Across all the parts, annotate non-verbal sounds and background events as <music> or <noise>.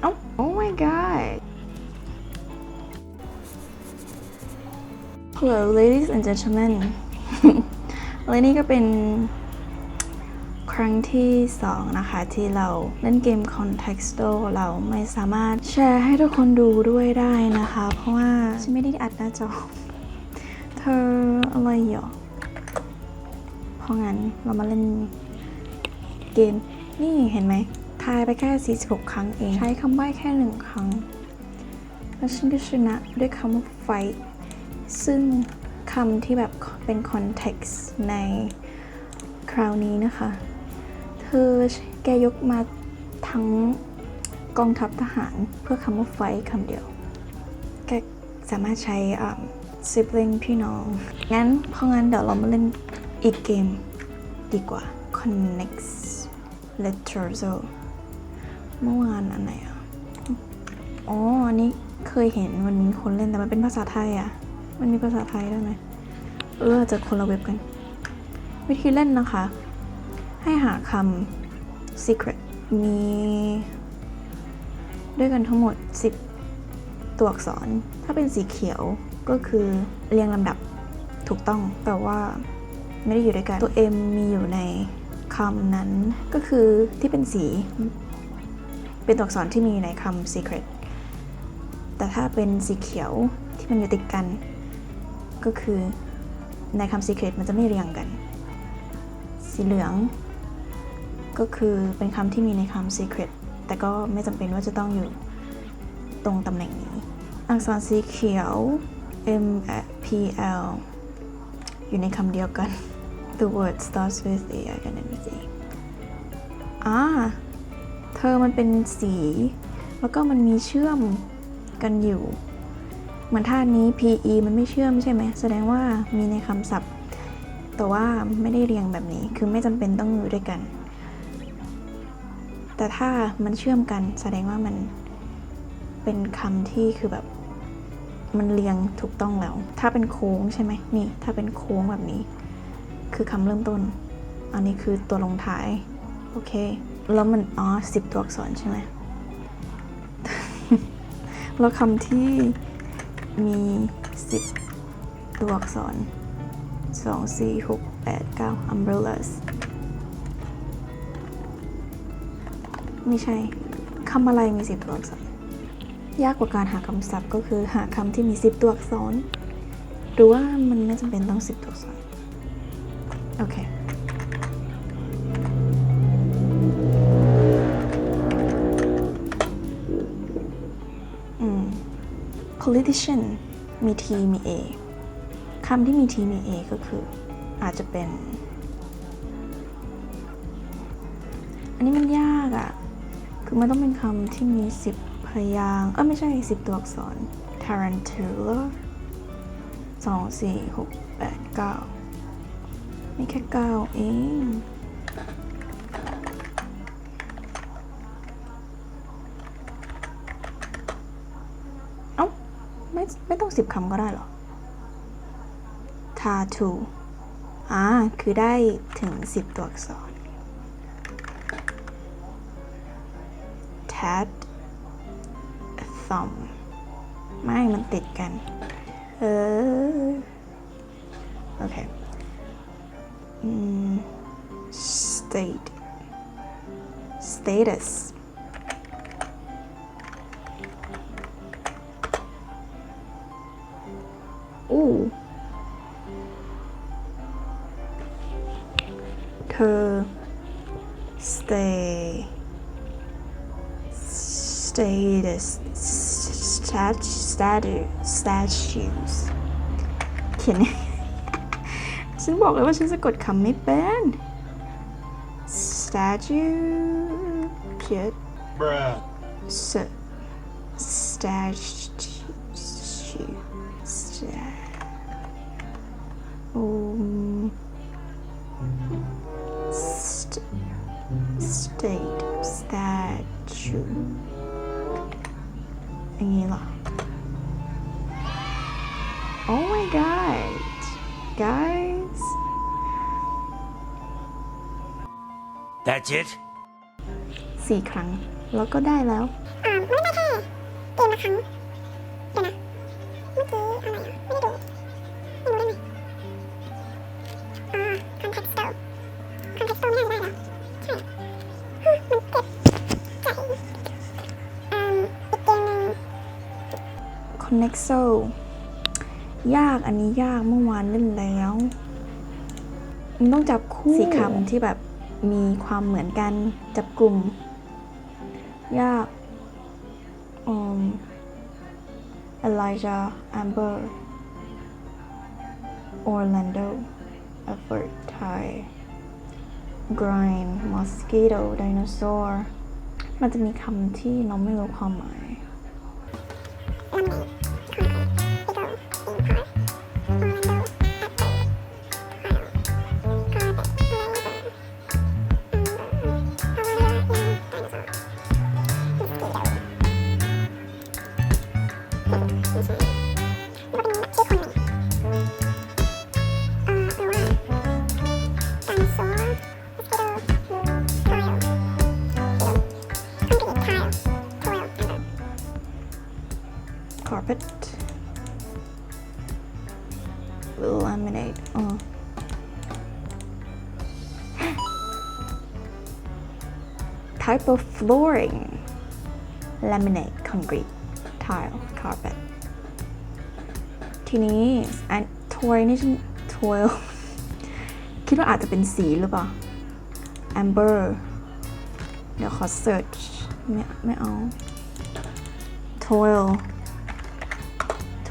เอ้า oh my god hello ladies and gentlemen และนี่ก็เป็นครั้งที่สองนะคะ ที่เราเล่นเกม Contexto เราไม่สามารถแชร์ให้ทุกคนดูด้วยได้นะคะ เพราะว่าฉันไม่ได้อัดหน้าจอ เธออะไรเหรอเพราะงั้นเรามาเล่นเกม นี่เห็นไหม ทายไปแค่ 46 ครั้งเอง ใช้คำใบ้แค่หนึ่งครั้ง แล้วฉันก็ชนะด้วยคำว่า fight ซึ่งคำที่แบบเป็น context ในคราวนี้นะคะ เธอแกยกมาทั้งกองทัพทหารเพื่อคำว่า fight คำเดียว แกสามารถใช้ sibling พี่น้อง งั้นเพราะงั้นเดี๋ยวเรามาเล่นอีกเกมดีกว่า connect letters เมื่อวานอันไหนอะ อ๋อ อันนี้เคยเห็นมันมีคนเล่นแต่มันเป็นภาษาไทยอะ มันมีภาษาไทยด้วยไหมเออจะคนละเว็บกัน วิธีเล่นนะคะ ให้หาคำ secret มี ด้วยกันทั้งหมด 10 ตัวอักษร ถ้าเป็นสีเขียวก็คือเรียงลำดับถูกต้องแต่ว่าไม่ได้อยู่ด้วยกัน ตัว M มีอยู่ในคำนั้นก็คือที่เป็นสี เป็นตัวอักษรที่มีในคำ secret แต่ถ้าเป็นสีเขียวที่มันอยู่ติดกัน ก็คือในคำ secret มันจะไม่เรียงกัน สีเหลือง ก็คือเป็นคำที่มีในคำ secret แต่ก็ไม่จำเป็นว่าจะต้องอยู่ตรงตำแหน่งนี้ อักษรสีเขียว M P L อยู่ในคำเดียวกัน The word starts with A I N N C อ่า เธอมันเป็นสี แล้วก็มันมีเชื่อมกันอยู่เหมือนท่านี้ PE มันไม่เชื่อมใช่ไหมแสดงว่ามีในคำศัพท์ แต่ว่าไม่ได้เรียงแบบนี้คือไม่จำเป็นต้องอยู่ด้วยกัน แต่ถ้ามันเชื่อมกันแสดงว่ามันเป็นคำที่คือแบบมันเรียงถูกต้องแล้ว ถ้าเป็นโค้งใช่ไหมนี่ ถ้าเป็นโค้งแบบนี้ คือคำเริ่มต้น อันนี้คือตัวลงท้าย โอเค แล้วมันอ๋อสิบตัวอักษรใช่ไหม แล้วคำที่มีสิบตัวอักษรสองสี่หกแปดเก้า umbrellas ไม่ใช่คำอะไรมีสิบตัวอักษร ยากกว่าการหาคำศัพท์ก็คือหาคำที่มีสิบตัวอักษร หรือว่ามันไม่จำเป็นต้องสิบตัวอักษร โอเค politician มี T มี A คำที่มี T มี A ก็คือ อาจจะเป็น อันนี้มันยากอะ่ะ คือมันต้องเป็นคำที่มี10พยางค์เออไม่ใช่10ตัวอักษร tarantula สองสี่หกแปดเก้ามีแค่เก้าเอง ต้องสิบคำก็ได้เหรอ tattoo อ่า คือได้ถึงสิบตัวอักษร tat thumb ไม่ มันติดกัน เออ โอเค state status อู้ เธอ stay status stat <laughs> statue statues เขียนยังไง ฉันบอกเลยว่าฉันสะกดคำไม่เป็น statue เขียน Bruh. S- statue sta- um, St- state statue อย่างนี้เหรอ Oh my god guys That's it? สี่ครั้ง แล้วก็ได้แล้วอ่ามันไม่ได้แค่เกมละครั้งเดี๋ยวนะเมื่อกี้อะไรอะไม่ได้ดู Nexo ยากอันนี้ยากเมื่อวานเล่นแล้ว มันต้องจับคู่สี่คำที่แบบมีความเหมือนกันจับกลุ่ม ยากอืม Elijah Amber Orlando Effort Thai grime Mosquito Dinosaur มันจะมีคำที่เราไม่รู้ความหมาย carpet laminate อ๋อ type of flooring laminate concrete tile carpet ทีนี้อันทวยนี่ฉันทวยคิดว่าอาจจะเป็นสีหรือเปล่า amber เดี๋ยวขอ search ไม่ไม่เอา toil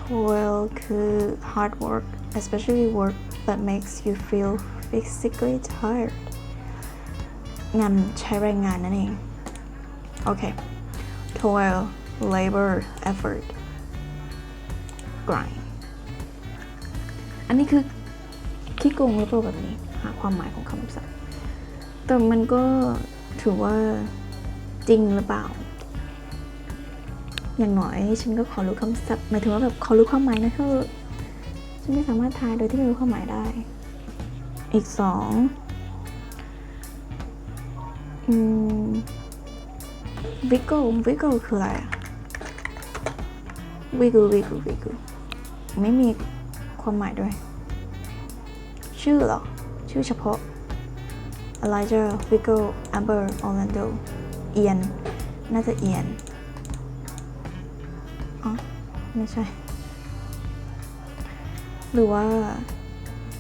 toil คือ hard work especially work that makes you feel physically tired งานใช้แรงงานนั่นเอง โอเค toil labor effort grind อันนี้คือขี้โกงหรือเปล่าแบบนี้ หาความหมายของคำศัพท์แต่มันก็ถือว่าจริงหรือเปล่า อย่างน้อยฉันก็ขอรู้คำศัพท์หมายถึงว่าแบบขอรู้ความหมายนะเธอฉันไม่สามารถทายโดยที่ไม่รู้ความหมายได้ อีกสองอืมวิกเกิลวิกเกิลคืออะไรอะวิกเกิลวิกเกิลวิกเกิลไม่มีความหมายด้วย ชื่อหรอ ชื่อเฉพาะ Elijah Wiggle Amber Orlando เอียน น่าจะเอียน อ๋อไม่ใช่ หรือว่า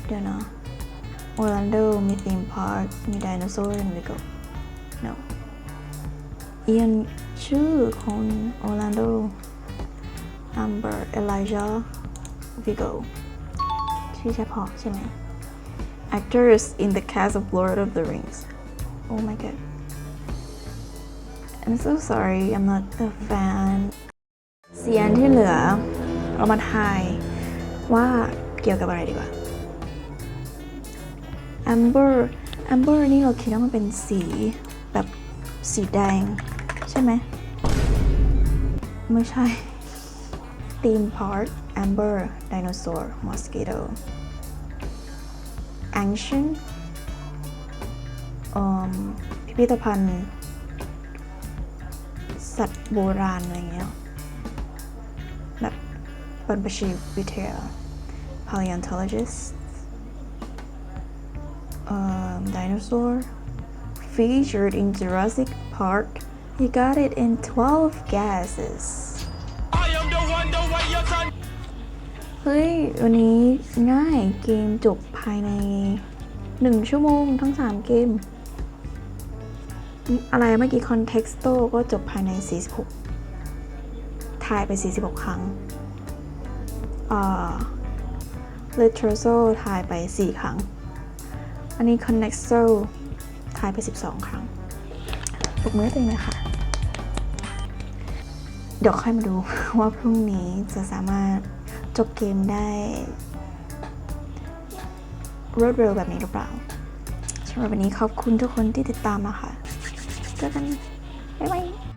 เดี๋ยวนะ Orlando มี theme park มี dinosaur and Wiggle no เอียนชื่อของ Orlando Amber Elijah Wiggle ชื่อเฉพาะใช่ไหม actors in the cast of Lord of the Rings oh my god I'm so sorry I'm not a fan เสียงที่เหลือ เรามาทายว่าเกี่ยวกับอะไรดีกว่า amber amber นี่เราคิดว่ามันเป็นสีแบบสีแดง ใช่ไหม ไม่ใช่ theme park amber dinosaur mosquito ancient อืมพิพิธภัณฑ์ สัตว์โบราณอะไรเงี้ย บรรพชีวิทยา paleontologist um, dinosaur featured in Jurassic Park you got it in 12 guesses I am the one, the way your son. เฮ้ย วันนี้ง่ายเกมจบภายใน 1 ชั่วโมงทั้ง 3 เกม อะไรเมื่อกี้ Contexto ก็จบภายใน 46 ทายไป 46 ครั้ง อ่า Letroso ทายไป 4 ครั้ง อันนี้ Connexo ทายไป 12 ครั้งปรบมือตัวเองเลยค่ะเดี๋ยวค่อยมาดูว่าพรุ่งนี้จะสามารถจบเกมได้รวดเร็วแบบนี้หรือเปล่าสำหรับวันนี้ขอบคุณทุกคนที่ติดตามนะคะเจอกัน บ๊ายบาย